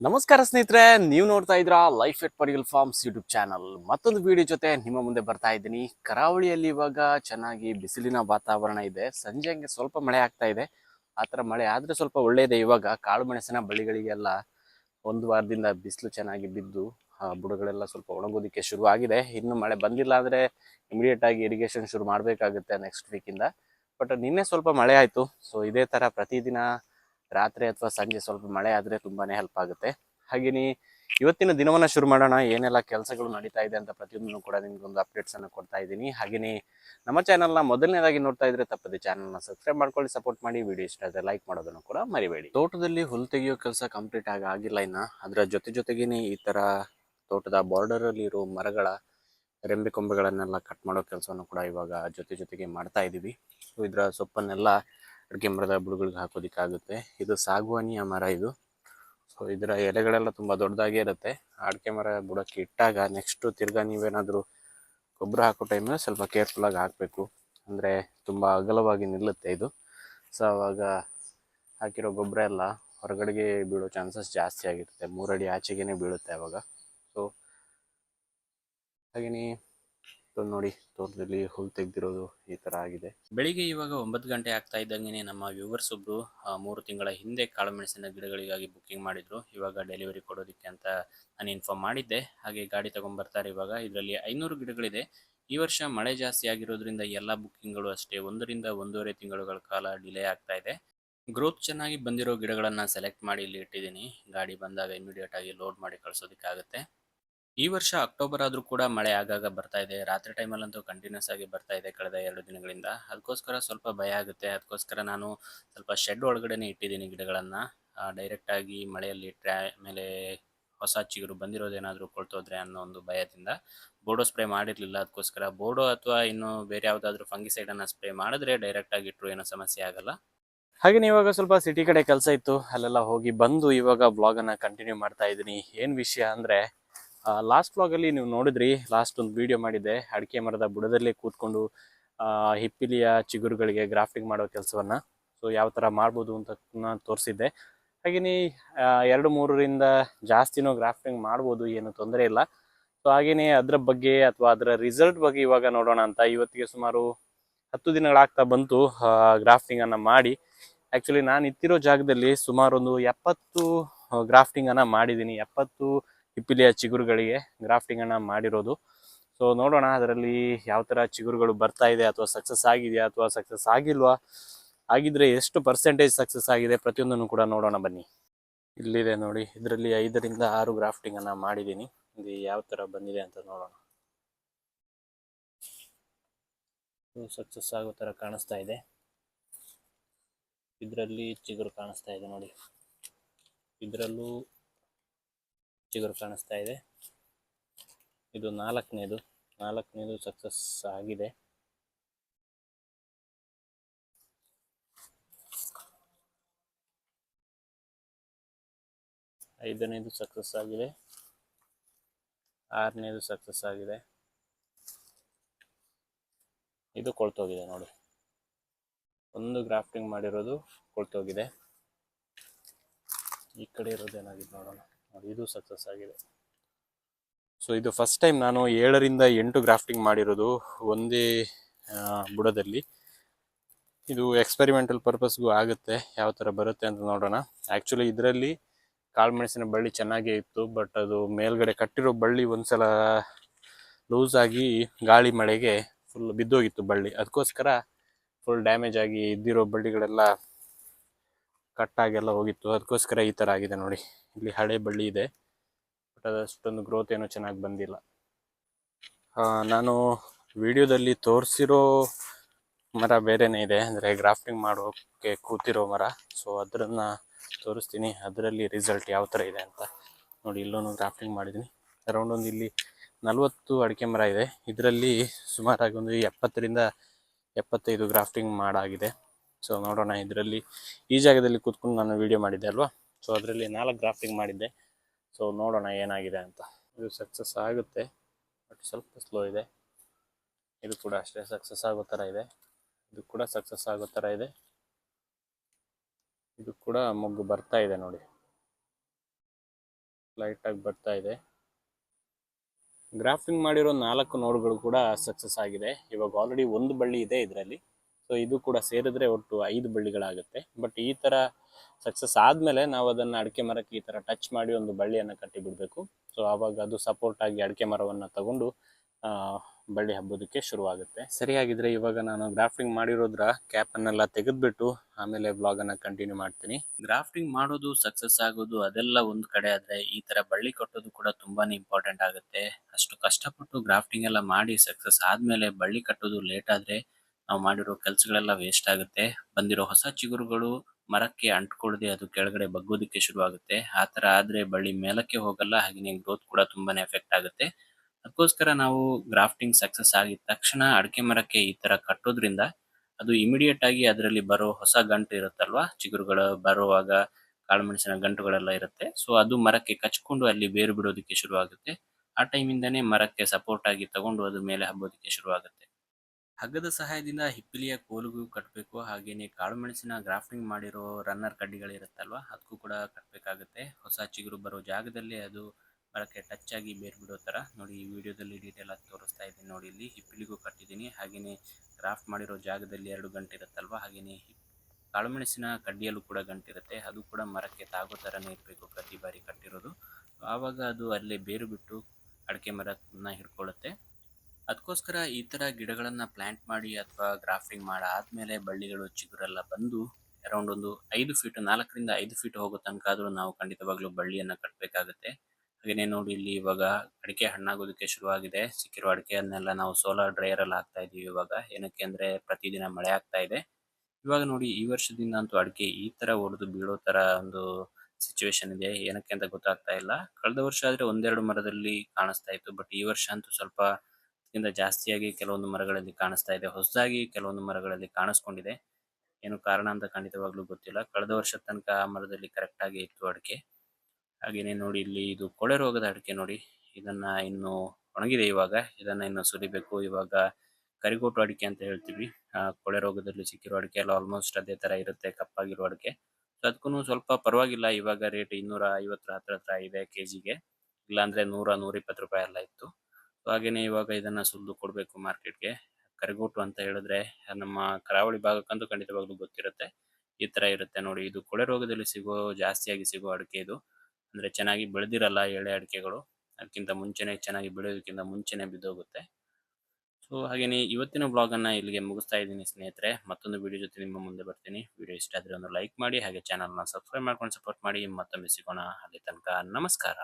ನಮಸ್ಕಾರ ಸ್ನೇಹಿತರೆ ನೀವು ನೋಡ್ತಾ ಇದ್ರ life at Parigal farms YouTube channel ಮತ್ತೊಂದು ವಿಡಿಯೋ ಜೊತೆ ನಿಮ್ಮ ಮುಂದೆ ಬರ್ತಾ ಇದ್ದೀನಿ. ಕರಾವಳಿಯಲ್ಲಿ ಇವಾಗ ಚೆನ್ನಾಗಿ ಬಿಸಿಲಿನ ವಾತಾವರಣ ಇದೆ. ಸಂಜೆ ಹಂಗೆ ಸ್ವಲ್ಪ ಮಳೆ ಆಗ್ತಾ ಇದೆ. ಆ ಮಳೆ ಆದ್ರೆ ಸ್ವಲ್ಪ ಒಳ್ಳೆಯದೇ ಇವಾಗ. ಕಾಳು ಮೆಣಸಿನ ಬಳ್ಳಿಗಳಿಗೆಲ್ಲ ಒಂದು ವಾರದಿಂದ ಬಿಸಿಲು ಚೆನ್ನಾಗಿ ಬಿದ್ದು ಆ, ಬುಡಗಳೆಲ್ಲ ಸ್ವಲ್ಪ ಒಣಗೋದಿಕ್ಕೆ ಶುರು ಆಗಿದೆ ಇನ್ನು ಮಳೆ ಬಂದಿಲ್ಲ ಅಂದ್ರೆ ಇಮಿಡಿಯೇಟ್ ಆಗಿ ಇರಿಗೇಷನ್ ಶುರು ಮಾಡಬೇಕಾಗುತ್ತೆ ನೆಕ್ಸ್ಟ್ ವೀಕಿಂದ ಬಟ್ ನಿನ್ನೆ ಸ್ವಲ್ಪ ಮಳೆ ಆಯಿತು. ಸೊ ಇದೇ ಥರ ಪ್ರತಿದಿನ ರಾತ್ರಿ ಅಥವಾ ಸಂಜೆ ಸ್ವಲ್ಪ ಮಳೆ ಆದರೆ ತುಂಬಾನೇ ಹೆಲ್ಪ್ ಆಗುತ್ತೆ. ಹಾಗೆಯೇ ಇವತ್ತಿನ ದಿನವನ್ನ ಶುರು ಮಾಡೋಣ. ಏನೆಲ್ಲ ಕೆಲಸಗಳು ನಡೀತಾ ಇದೆ ಅಂತ ಪ್ರತಿಯೊಂದನ್ನು ಕೂಡ ನಿಮ್ಗೆ ಒಂದು ಅಪ್ಡೇಟ್ಸ್ ಅನ್ನು ಕೊಡ್ತಾ ಇದ್ದೀನಿ. ಹಾಗೆಯೇ ನಮ್ಮ ಚಾನಲ್ನ ಮೊದಲನೇದಾಗಿ ನೋಡ್ತಾ ಇದ್ರೆ ತಪ್ಪದೆ ಚಾನಲ್ನ ಸಬ್ಸ್ಕ್ರೈಬ್ ಮಾಡ್ಕೊಳ್ಳಿ ಸಪೋರ್ಟ್ ಮಾಡಿ. ವಿಡಿಯೋ ಇಷ್ಟ ಆದರೆ ಲೈಕ್ ಮಾಡೋದನ್ನು ಕೂಡ ಮರಿಬೇಡಿ. ತೋಟದಲ್ಲಿ ಹುಲ್ ತೆಗೆಯೋ ಕೆಲಸ ಕಂಪ್ಲೀಟ್ ಆಗಿ ಆಗಿಲ್ಲ ಇನ್ನ. ಅದರ ಜೊತೆ ಜೊತೆಗೇನೆ ಈ ತರ ತೋಟದ ಬಾರ್ಡರ್ ಅಲ್ಲಿ ಇರೋ ಮರಗಳ ರೆಂಬೆ ಕೊಂಬೆಗಳನ್ನೆಲ್ಲ ಕಟ್ ಮಾಡೋ ಕೆಲಸವನ್ನು ಕೂಡ ಇವಾಗ ಜೊತೆ ಜೊತೆಗೆ ಮಾಡ್ತಾ ಇದ್ದೀವಿ ಸೊ ಇದರ ಸೊಪ್ಪನ್ನೆಲ್ಲ ಅಡಿಕೆ ಮರದ ಬುಡಗಳಿಗೆ ಹಾಕೋದಿಕ್ಕಾಗುತ್ತೆ. ಇದು ಸಾಗುವಾನಿಯ ಮರ ಇದು. ಸೊ ಇದರ ಎಲೆಗಳೆಲ್ಲ ತುಂಬ ದೊಡ್ಡದಾಗೇ ಇರುತ್ತೆ. ಅಡಿಕೆ ಮರ ಬುಡಕ್ಕೆ ಇಟ್ಟಾಗ ನೆಕ್ಸ್ಟ್ ತಿರ್ಗಾ ನೀವೇನಾದರೂ ಗೊಬ್ಬರ ಹಾಕೋ ಟೈಮಲ್ಲಿ ಸ್ವಲ್ಪ ಕೇರ್ಫುಲ್ಲಾಗಿ ಹಾಕಬೇಕು. ಅಂದರೆ ತುಂಬ ಅಗಲವಾಗಿ ನಿಲ್ಲುತ್ತೆ ಇದು. ಸೊ ಅವಾಗ ಹಾಕಿರೋ ಗೊಬ್ಬರ ಎಲ್ಲ ಹೊರಗಡೆಗೆ ಬೀಳೋ ಚಾನ್ಸಸ್ ಜಾಸ್ತಿ ಆಗಿರುತ್ತೆ. ಮೂರಡಿ ಆಚೆಗೇನೆ ಬೀಳುತ್ತೆ ಅವಾಗ. ಸೊ ಹಾಗೆಯೇ ನೋಡಿ, ತೋಟದಲ್ಲಿ ಹುಲ್ ತೆಗ್ದಿರೋದು ಈ ತರ ಆಗಿದೆ. ಬೆಳಿಗ್ಗೆ ಇವಾಗ ಒಂಬತ್ತು ಗಂಟೆ ಆಗ್ತಾ ಇದ್ದಂಗೆ ನಮ್ಮ ವ್ಯೂವರ್ಸ್ ಒಬ್ರು ಮೂರು ತಿಂಗಳ ಹಿಂದೆ ಕಾಳುಮೆಣಸಿನ ಗಿಡಗಳಿಗಾಗಿ ಬುಕ್ಕಿಂಗ್ ಮಾಡಿದ್ರು. ಇವಾಗ ಡೆಲಿವರಿ ಕೊಡೋದಕ್ಕೆ ಅಂತ ನಾನು ಇನ್ಫಾರ್ಮ್ ಮಾಡಿದ್ದೆ. ಹಾಗೆ ಗಾಡಿ ತಗೊಂಡ್ಬರ್ತಾರೆ ಇವಾಗ. ಇದರಲ್ಲಿ ಐನೂರು ಗಿಡಗಳಿದೆ. ಈ ವರ್ಷ ಮಳೆ ಜಾಸ್ತಿ ಆಗಿರೋದ್ರಿಂದ ಎಲ್ಲ ಬುಕ್ಕಿಂಗ್ಗಳು ಅಷ್ಟೇ. ಒಂದರಿಂದ ಒಂದೂವರೆ ತಿಂಗಳುಗಳ ಕಾಲ ಡಿಲೇ ಆಗ್ತಾ ಇದೆ. ಗ್ರೋತ್ ಚೆನ್ನಾಗಿ ಬಂದಿರೋ ಗಿಡಗಳನ್ನು ಸೆಲೆಕ್ಟ್ ಮಾಡಿ ಇಲ್ಲಿ ಇಟ್ಟಿದ್ದೀನಿ. ಗಾಡಿ ಬಂದಾಗ ಇಮಿಡಿಯೇಟ್ ಆಗಿ ಲೋಡ್ ಮಾಡಿ ಕಳ್ಸೋದಕ್ಕಾಗುತ್ತೆ. ಈ ವರ್ಷ ಅಕ್ಟೋಬರ್ ಆದ್ರೂ ಕೂಡ ಮಳೆ ಆಗಾಗ ಬರ್ತಾ ಇದೆ. ರಾತ್ರಿ ಟೈಮಲ್ಲಂತೂ ಕಂಟಿನ್ಯೂಸ್ ಆಗಿ ಬರ್ತಾ ಇದೆ ಕಳೆದ ಎರಡು ದಿನಗಳಿಂದ. ಅದಕ್ಕೋಸ್ಕರ ಸ್ವಲ್ಪ ಭಯ ಆಗುತ್ತೆ. ಅದಕ್ಕೋಸ್ಕರ ನಾನು ಸ್ವಲ್ಪ ಶೆಡ್ ಒಳಗಡೆನೆ ಇಟ್ಟಿದ್ದೀನಿ ಗಿಡಗಳನ್ನು. ಡೈರೆಕ್ಟ್ ಆಗಿ ಮಳೆಯಲ್ಲಿ ಟ್ರ್ಯಾ ಮೇಲೆ ಹೊಸ ಚಿಗುರು ಬಂದಿರೋದೇನಾದರೂ ಕೊಳ್ತೋದ್ರೆ ಅನ್ನೋ ಒಂದು ಭಯದಿಂದ ಬೋಡೋ ಸ್ಪ್ರೇ ಮಾಡಿರಲಿಲ್ಲ. ಅದಕ್ಕೋಸ್ಕರ ಬೋಡೋ ಅಥವಾ ಇನ್ನು ಬೇರೆ ಯಾವುದಾದ್ರೂ ಫಂಗಿಸೈಡನ್ನು ಸ್ಪ್ರೇ ಮಾಡಿದ್ರೆ ಡೈರೆಕ್ಟಾಗಿ ಇಟ್ಟರು ಏನೋ ಸಮಸ್ಯೆ ಆಗಲ್ಲ. ಹಾಗೆ ಇವಾಗ ಸ್ವಲ್ಪ ಸಿಟಿ ಕಡೆ ಕೆಲಸ ಇತ್ತು. ಅಲ್ಲೆಲ್ಲ ಹೋಗಿ ಬಂದು ಇವಾಗ ಬ್ಲಾಗನ್ನು ಕಂಟಿನ್ಯೂ ಮಾಡ್ತಾ ಇದ್ದೀನಿ. ಏನು ವಿಷಯ ಅಂದರೆ ಲಾಸ್ಟ್ ಬ್ಲಾಗಲ್ಲಿ ನೀವು ನೋಡಿದ್ರಿ ಲಾಸ್ಟ್ ಒಂದು ವಿಡಿಯೋ ಮಾಡಿದ್ದೆ, ಅಡಿಕೆ ಮರದ ಬುಡದಲ್ಲೇ ಕೂತ್ಕೊಂಡು ಹಿಪ್ಪಿಲಿಯ ಚಿಗುರುಗಳಿಗೆ ಗ್ರಾಫ್ಟಿಂಗ್ ಮಾಡೋ ಕೆಲಸವನ್ನು. ಸೊ ಯಾವ ಥರ ಮಾಡ್ಬೋದು ಅಂತ ನಾನು ತೋರಿಸಿದ್ದೆ ಹಾಗೆಯೇ ಎರಡು ಮೂರರಿಂದ ಜಾಸ್ತಿನೂ ಗ್ರಾಫ್ಟಿಂಗ್ ಮಾಡ್ಬೋದು, ಏನು ತೊಂದರೆ ಇಲ್ಲ. ಸೊ ಹಾಗೆಯೇ ಅದರ ಬಗ್ಗೆ ಅಥವಾ ಅದರ ರಿಸಲ್ಟ್ ಬಗ್ಗೆ ಇವಾಗ ನೋಡೋಣ ಅಂತ ಇವತ್ತಿಗೆ ಸುಮಾರು ಹತ್ತು ದಿನಗಳಾಗ್ತಾ ಬಂತು ಗ್ರಾಫ್ಟಿಂಗನ್ನು ಮಾಡಿ. ಆ್ಯಕ್ಚುಲಿ ನಾನು ಇತ್ತಿರೋ ಜಾಗದಲ್ಲಿ ಸುಮಾರು ಒಂದು ಎಪ್ಪತ್ತು ಗ್ರಾಫ್ಟಿಂಗನ್ನು ಮಾಡಿದ್ದೀನಿ. ಎಪ್ಪತ್ತು ಹಿಪ್ಪಿಲಿಯ ಚಿಗುರುಗಳಿಗೆ ಗ್ರಾಫ್ಟಿಂಗನ್ನು ಮಾಡಿರೋದು. ಸೊ ನೋಡೋಣ ಅದರಲ್ಲಿ ಯಾವ ಥರ ಚಿಗುರುಗಳು ಬರ್ತಾ ಇದೆ ಅಥವಾ ಸಕ್ಸಸ್ ಆಗಿದೆಯಾ ಅಥವಾ ಸಕ್ಸಸ್ ಆಗಿಲ್ವಾ? ಆಗಿದ್ರೆ ಎಷ್ಟು ಪರ್ಸೆಂಟೇಜ್ ಸಕ್ಸಸ್ ಆಗಿದೆ? ಪ್ರತಿಯೊಂದನ್ನು ಕೂಡ ನೋಡೋಣ ಬನ್ನಿ. ಇಲ್ಲಿದೆ ನೋಡಿ. ಇದರಲ್ಲಿ ಐದರಿಂದ ಆರು ಗ್ರಾಫ್ಟಿಂಗನ್ನು ಮಾಡಿದ್ದೀನಿ. ಇದು ಯಾವ ಥರ ಬಂದಿದೆ ಅಂತ ನೋಡೋಣ. ಸಕ್ಸಸ್ ಆಗೋ ಥರ ಕಾಣಿಸ್ತಾ ಇದೆ. ಇದರಲ್ಲಿ ಚಿಗುರು ಕಾಣಿಸ್ತಾ ಇದೆ ನೋಡಿ. ಇದರಲ್ಲೂ ಚಿಗುರು ಕಾಣಿಸ್ತಾ ಇದೆ. ಇದು ನಾಲ್ಕನೇದು. ನಾಲ್ಕನೇದು ಸಕ್ಸಸ್ ಆಗಿದೆ. ಐದನೇದು ಸಕ್ಸಸ್ ಆಗಿದೆ. ಆರನೇದು ಸಕ್ಸಸ್ ಆಗಿದೆ. ಇದು ಕೊಳ್ತೋಗಿದೆ ನೋಡಿ. ಒಂದು ಗ್ರಾಫ್ಟಿಂಗ್ ಮಾಡಿರೋದು ಕೊಳ್ತೋಗಿದೆ. ಈ ಕಡೆ ಇರೋದು ಏನಾಗಿದೆ ನೋಡೋಣ. ನೋಡಿ, ಇದು ಸಕ್ಸಸ್ ಆಗಿದೆ. ಸೊ ಇದು ಫಸ್ಟ್ ಟೈಮ್ ನಾನು ಏಳರಿಂದ ಎಂಟು ಗ್ರಾಫ್ಟಿಂಗ್ ಮಾಡಿರೋದು ಒಂದೇ ಬುಡದಲ್ಲಿ. ಇದು ಎಕ್ಸ್ಪೆರಿಮೆಂಟಲ್ ಪರ್ಪಸ್ಗೂ ಆಗುತ್ತೆ, ಯಾವ ಥರ ಬರುತ್ತೆ ಅಂತ ನೋಡೋಣ. ಆ್ಯಕ್ಚುಲಿ ಇದರಲ್ಲಿ ಕಾಳುಮೆಣಸಿನ ಬಳ್ಳಿ ಚೆನ್ನಾಗೇ ಇತ್ತು ಬಟ್ ಅದು ಮೇಲ್ಗಡೆ ಕಟ್ಟಿರೋ ಬಳ್ಳಿ ಒಂದ್ಸಲ ಲೂಸ್ ಆಗಿ ಗಾಳಿ ಮಳೆಗೆ ಫುಲ್ ಬಿದ್ದೋಗಿತ್ತು ಬಳ್ಳಿ. ಅದಕ್ಕೋಸ್ಕರ ಫುಲ್ ಡ್ಯಾಮೇಜ್ ಆಗಿ ಇದ್ದಿರೋ ಬಳ್ಳಿಗಳೆಲ್ಲ ಕಟ್ಟಾಗೆಲ್ಲ ಹೋಗಿತ್ತು. ಅದಕ್ಕೋಸ್ಕರ ಈ ಥರ ಆಗಿದೆ ನೋಡಿ. ಇಲ್ಲಿ ಹಳೆ ಬಳ್ಳಿ ಇದೆ. ಬಟ್ ಅದಷ್ಟೊಂದು ಗ್ರೋತ್ ಏನೂ ಚೆನ್ನಾಗಿ ಬಂದಿಲ್ಲ. ನಾನು ವಿಡಿಯೋದಲ್ಲಿ ತೋರಿಸಿರೋ ಮರ ಬೇರೆನೇ ಇದೆ. ಅಂದರೆ ಗ್ರಾಫ್ಟಿಂಗ್ ಮಾಡೋಕ್ಕೆ ಕೂತಿರೋ ಮರ. ಸೊ ಅದನ್ನು ತೋರಿಸ್ತೀನಿ. ಅದರಲ್ಲಿ ರಿಸಲ್ಟ್ ಯಾವ ಥರ ಇದೆ ಅಂತ. ನೋಡಿ ಇಲ್ಲೂ ಗ್ರಾಫ್ಟಿಂಗ್ ಮಾಡಿದ್ದೀನಿ. ಅರೌಂಡ್ ಒಂದು ಇಲ್ಲಿ ನಲವತ್ತು ಅಡಿಕೆ ಮರ ಇದೆ. ಇದರಲ್ಲಿ ಸುಮಾರಾಗಿ ಒಂದು ಎಪ್ಪತ್ತರಿಂದ ಎಪ್ಪತ್ತೈದು ಗ್ರಾಫ್ಟಿಂಗ್ ಮಾಡಾಗಿದೆ. ಸೊ ನೋಡೋಣ, ಇದರಲ್ಲಿ ಈ ಜಾಗದಲ್ಲಿ ಕೂತ್ಕೊಂಡು ನಾನು ವಿಡಿಯೋ ಮಾಡಿದ್ದೆ ಅಲ್ವಾ? ಸೊ ಅದರಲ್ಲಿ ನಾಲ್ಕು ಗ್ರಾಫ್ಟಿಂಗ್ ಮಾಡಿದ್ದೆ. ಸೊ ನೋಡೋಣ ಏನಾಗಿದೆ ಅಂತ. ಇದು ಸಕ್ಸಸ್ ಆಗುತ್ತೆ. ಬಟ್ ಸ್ವಲ್ಪ ಸ್ಲೋ ಇದೆ. ಇದು ಕೂಡ ಅಷ್ಟೇ ಸಕ್ಸಸ್ ಆಗೋ ಥರ ಇದೆ. ಇದು ಕೂಡ ಸಕ್ಸಸ್ ಆಗೋ ಥರ ಇದೆ. ಇದು ಕೂಡ ಮೊಗ್ಗು ಬರ್ತಾ ಇದೆ ನೋಡಿ. ಲೈಟಾಗಿ ಬರ್ತಾ ಇದೆ. ಗ್ರಾಫ್ಟಿಂಗ್ ಮಾಡಿರೋ ನಾಲ್ಕು ನೋಡ್ಗಳು ಕೂಡ ಸಕ್ಸಸ್ ಆಗಿದೆ. ಇವಾಗ ಆಲ್ರೆಡಿ ಒಂದು ಬಳ್ಳಿ ಇದೆ ಇದರಲ್ಲಿ. ಸೊ ಇದು ಕೂಡ ಸೇರಿದ್ರೆ ಒಟ್ಟು ಐದು ಬಳ್ಳಿಗಳಾಗುತ್ತೆ. ಬಟ್ ಈ ಥರ ಸಕ್ಸಸ್ ಆದಮೇಲೆ ನಾವು ಅದನ್ನು ಅಡಿಕೆ ಮರಕ್ಕೆ ಈ ಥರ ಟಚ್ ಮಾಡಿ ಒಂದು ಬಳ್ಳಿಯನ್ನು ಕಟ್ಟಿ ಬಿಡಬೇಕು ಸೊ ಆವಾಗ ಅದು ಸಪೋರ್ಟ್ ಆಗಿ ಅಡಿಕೆ ಮರವನ್ನು ತಗೊಂಡು ಬಳ್ಳಿ ಹಬ್ಬೋದಕ್ಕೆ ಶುರುವಾಗುತ್ತೆ. ಸರಿಯಾಗಿದ್ರೆ ಇವಾಗ ನಾನು ಗ್ರಾಫ್ಟಿಂಗ್ ಮಾಡಿರೋದ್ರ ಕ್ಯಾಪನ್ನೆಲ್ಲ ತೆಗೆದ್ಬಿಟ್ಟು ಆಮೇಲೆ ಬ್ಲಾಗನ್ನು ಕಂಟಿನ್ಯೂ ಮಾಡ್ತೀನಿ. ಗ್ರಾಫ್ಟಿಂಗ್ ಮಾಡೋದು ಸಕ್ಸಸ್ ಆಗೋದು ಅದೆಲ್ಲ ಒಂದು ಕಡೆ ಆದರೆ ಈ ಥರ ಬಳ್ಳಿ ಕಟ್ಟೋದು ಕೂಡ ತುಂಬಾನೇ ಇಂಪಾರ್ಟೆಂಟ್ ಆಗುತ್ತೆ. ಅಷ್ಟು ಕಷ್ಟಪಟ್ಟು ಗ್ರಾಫ್ಟಿಂಗ್ ಎಲ್ಲ ಮಾಡಿ ಸಕ್ಸಸ್ ಆದಮೇಲೆ ಬಳ್ಳಿ ಕಟ್ಟೋದು ಲೇಟ್ ಆದರೆ ನಾವು ಮಾಡಿರೋ ಕೆಲಸಗಳೆಲ್ಲ ವೇಸ್ಟ್ ಆಗುತ್ತೆ. ಬಂದಿರೋ ಹೊಸ ಚಿಗುರುಗಳು ಮರಕ್ಕೆ ಅಂಟ್ಕೊಳ್ಳದೆ ಅದು ಕೆಳಗಡೆ ಬಗ್ಗೋದಕ್ಕೆ ಶುರುವಾಗುತ್ತೆ. ಆ ಥರ ಆದರೆ ಬಳ್ಳಿ ಮೇಲಕ್ಕೆ ಹೋಗಲ್ಲ ಹಾಗೆಯೇ ಗ್ರೋತ್ ಕೂಡ ತುಂಬಾನೇ ಎಫೆಕ್ಟ್ ಆಗುತ್ತೆ. ಅದಕ್ಕೋಸ್ಕರ ನಾವು ಗ್ರಾಫ್ಟಿಂಗ್ ಸಕ್ಸಸ್ ಆಗಿದ ತಕ್ಷಣ ಅಡಿಕೆ ಮರಕ್ಕೆ ಈ ತರ ಕಟ್ಟೋದ್ರಿಂದ ಅದು ಇಮಿಡಿಯೇಟ್ ಆಗಿ ಅದರಲ್ಲಿ ಬರೋ ಹೊಸ ಗಂಟು ಇರುತ್ತಲ್ವಾ? ಚಿಗುರುಗಳು ಬರುವಾಗ ಕಾಳುಮೆಣಸಿನ ಗಂಟುಗಳೆಲ್ಲ ಇರುತ್ತೆ. ಸೊ ಅದು ಮರಕ್ಕೆ ಕಚ್ಕೊಂಡು ಅಲ್ಲಿ ಬೇರು ಬಿಡೋದಕ್ಕೆ ಶುರುವಾಗುತ್ತೆ. ಆ ಟೈಮಿಂದನೇ ಮರಕ್ಕೆ ಸಪೋರ್ಟ್ ಆಗಿ ತಗೊಂಡು ಅದು ಮೇಲೆ ಹಬ್ಬೋದಕ್ಕೆ ಶುರುವಾಗುತ್ತೆ. ಹಗ್ಗದ ಸಹಾಯದಿಂದ ಹಿಪ್ಪಿಲಿಯ ಕೋಲುಗೂ ಕಟ್ಟಬೇಕು ಹಾಗೇನೆ ಕಾಳುಮೆಣಸಿನ ಗ್ರಾಫ್ಟಿಂಗ್ ಮಾಡಿರೋ ರನ್ನರ್ ಕಡ್ಡಿಗಳಿರುತ್ತಲ್ವ ಅದಕ್ಕೂ ಕೂಡ ಕಟ್ಟಬೇಕಾಗುತ್ತೆ ಹೊಸ ಚಿಗುರು ಬರೋ ಜಾಗದಲ್ಲಿ ಅದು ಬಳಕೆ ಟಚ್ ಆಗಿ ಬೇರ್ ಬಿಡೋ ಥರ. ನೋಡಿ, ಈ ವಿಡಿಯೋದಲ್ಲಿ ಡೀಟೇಲ್ ಆಗಿ ತೋರಿಸ್ತಾ ಇದ್ದೀನಿ. ನೋಡಿ, ಇಲ್ಲಿ ಹಿಪ್ಪಿಲಿಗೂ ಕಟ್ಟಿದ್ದೀನಿ. ಹಾಗೆಯೇ ಗ್ರಾಫ್ಟ್ ಮಾಡಿರೋ ಜಾಗದಲ್ಲಿ ಎರಡು ಗಂಟೆ ಇರುತ್ತಲ್ವ? ಹಾಗೆಯೇ ಕಾಳುಮೆಣಸಿನ ಕಡ್ಡಿಯಲ್ಲೂ ಕೂಡ ಗಂಟಿರುತ್ತೆ. ಅದು ಕೂಡ ಮರಕ್ಕೆ ತಾಗೋ ಥರನೇ ಇರಬೇಕು ಪ್ರತಿ ಬಾರಿ ಕಟ್ಟಿರೋದು. ಆವಾಗ ಅದು ಅಲ್ಲೇ ಬೇರು ಬಿಟ್ಟು ಅಡಿಕೆ ಮರನ ಹಿಡ್ಕೊಳ್ಳುತ್ತೆ. ಅದಕ್ಕೋಸ್ಕರ ಈ ಥರ ಗಿಡಗಳನ್ನು ಪ್ಲ್ಯಾಂಟ್ ಮಾಡಿ ಅಥವಾ ಗ್ರಾಫ್ಟಿಂಗ್ ಮಾಡಾದ್ಮೇಲೆ ಬಳ್ಳಿಗಳು ಚಿಗುರೆಲ್ಲ ಬಂದು ಅರೌಂಡ್ ಒಂದು ಐದು ಫೀಟ್ ನಾಲ್ಕರಿಂದ ಐದು ಫೀಟ್ ಹೋಗೋ ತನಕ ಆದರೂ ನಾವು ಖಂಡಿತವಾಗ್ಲೂ ಬಳ್ಳಿಯನ್ನು ಕಟ್ಟಬೇಕಾಗುತ್ತೆ ಹಾಗೆಯೇ ನೋಡಿ ಇಲ್ಲಿ ಇವಾಗ ಅಡಿಕೆ ಹಣ್ಣಾಗೋದಕ್ಕೆ ಶುರುವಾಗಿದೆ. ಸಿಕ್ಕಿರೋ ಅಡಿಕೆಯನ್ನೆಲ್ಲ ನಾವು ಸೋಲಾರ್ ಡ್ರೈಯರಲ್ಲಿ ಹಾಕ್ತಾ ಇದೀವಿ ಇವಾಗ. ಏನಕ್ಕೆ ಅಂದರೆ ಪ್ರತಿದಿನ ಮಳೆ ಆಗ್ತಾ ಇದೆ. ಇವಾಗ ನೋಡಿ ಈ ವರ್ಷದಿಂದ ಅಂತೂ ಅಡಿಕೆ ಈ ಥರ ಒಡೆದು ಬೀಳೋ ಥರ ಒಂದು ಸಿಚುವೇಶನ್ ಇದೆ. ಏನಕ್ಕೆ ಅಂತ ಗೊತ್ತಾಗ್ತಾ ಇಲ್ಲ. ಕಳೆದ ವರ್ಷ ಆದರೆ ಒಂದೆರಡು ಮರದಲ್ಲಿ ಕಾಣಿಸ್ತಾ ಇತ್ತು. ಬಟ್ ಈ ವರ್ಷ ಅಂತೂ ಸ್ವಲ್ಪ ಇದಕ್ಕಿಂತ ಜಾಸ್ತಿಯಾಗಿ ಕೆಲವೊಂದು ಮರಗಳಲ್ಲಿ ಕಾಣಿಸ್ತಾ ಇದೆ. ಹೊಸದಾಗಿ ಕೆಲವೊಂದು ಮರಗಳಲ್ಲಿ ಕಾಣಿಸ್ಕೊಂಡಿದೆ. ಏನು ಕಾರಣ ಅಂತ ಖಂಡಿತವಾಗ್ಲೂ ಗೊತ್ತಿಲ್ಲ. ಕಳೆದ ವರ್ಷ ತನಕ ಆ ಮರದಲ್ಲಿ ಕರೆಕ್ಟಾಗಿ ಇತ್ತು ಅಡಿಕೆ. ಹಾಗೇನೆ ನೋಡಿ ಇಲ್ಲಿ ಇದು ಕೊಳೆ ರೋಗದ ಅಡಿಕೆ ನೋಡಿ. ಇದನ್ನ ಇನ್ನು ಒಣಗಿದೆ ಇವಾಗ. ಇದನ್ನ ಇನ್ನು ಸುಲಿಬೇಕು. ಇವಾಗ ಕರಿಗೋಟು ಅಡಿಕೆ ಅಂತ ಹೇಳ್ತೀವಿ. ಆ ಕೊಳೆ ರೋಗದಲ್ಲಿ ಸಿಕ್ಕಿರೋ ಅಡಿಕೆ ಎಲ್ಲ ಆಲ್ಮೋಸ್ಟ್ ಅದೇ ತರ ಇರುತ್ತೆ. ಕಪ್ಪಾಗಿರೋ ಅಡಿಕೆ. ಸೊ ಅದಕ್ಕೂ ಸ್ವಲ್ಪ ಪರವಾಗಿಲ್ಲ. ಇವಾಗ ರೇಟ್ ಇನ್ನೂರ ಐವತ್ತರ ಹತ್ರ ಹತ್ರ ಇದೆ ಕೆ ಜಿಗೆ ಇಲ್ಲಾಂದ್ರೆ ನೂರ ನೂರಿಪ್ಪತ್ತು ರೂಪಾಯಿ ಎಲ್ಲ ಇತ್ತು. ಹಾಗೇನೆ ಇವಾಗ ಇದನ್ನ ಸುಲಿದು ಕೊಡಬೇಕು ಮಾರ್ಕೆಟ್ಗೆ ಕರಿಗೋಟು ಅಂತ ಹೇಳಿದ್ರೆ ನಮ್ಮ ಕರಾವಳಿ ಭಾಗಕ್ಕಂತೂ ಖಂಡಿತವಾಗ್ಲೂ ಗೊತ್ತಿರುತ್ತೆ. ಈ ತರ ಇರುತ್ತೆ ನೋಡಿ. ಇದು ಕೊಳೆ ರೋಗದಲ್ಲಿ ಸಿಗೋ, ಜಾಸ್ತಿಯಾಗಿ ಸಿಗೋ ಅಡಿಕೆ ಇದು. ಅಂದ್ರೆ ಚೆನ್ನಾಗಿ ಬೆಳೆದಿರಲ್ಲ ಎಳೆ ಅಡಿಕೆಗಳು. ಅದಕ್ಕಿಂತ ಮುಂಚೆನೆ ಚೆನ್ನಾಗಿ ಬೆಳೆಯೋದಕ್ಕಿಂತ ಮುಂಚೆನೆ ಬಿದ್ದೋಗುತ್ತೆ. ಸೊ ಹಾಗೇನೆ ಇವತ್ತಿನ ಬ್ಲಾಗ್ ಅನ್ನ ಇಲ್ಲಿಗೆ ಮುಗಿಸ್ತಾ ಇದ್ದೀನಿ ಸ್ನೇಹಿತರೆ. ಮತ್ತೊಂದು ವಿಡಿಯೋ ಜೊತೆ ನಿಮ್ಮ ಮುಂದೆ ಬರ್ತೀನಿ. ವಿಡಿಯೋ ಇಷ್ಟ ಆದ್ರೆ ಒಂದು ಲೈಕ್ ಮಾಡಿ, ಹಾಗೆ ಚಾನಲ್ನ ಸಬ್ಸ್ಕ್ರೈಬ್ ಮಾಡ್ಕೊಂಡು ಸಪೋರ್ಟ್ ಮಾಡಿ. ಮತ್ತೊಮ್ಮೆ ಸಿಗೋಣ. ಅಲ್ಲಿ ತನಕ ನಮಸ್ಕಾರ.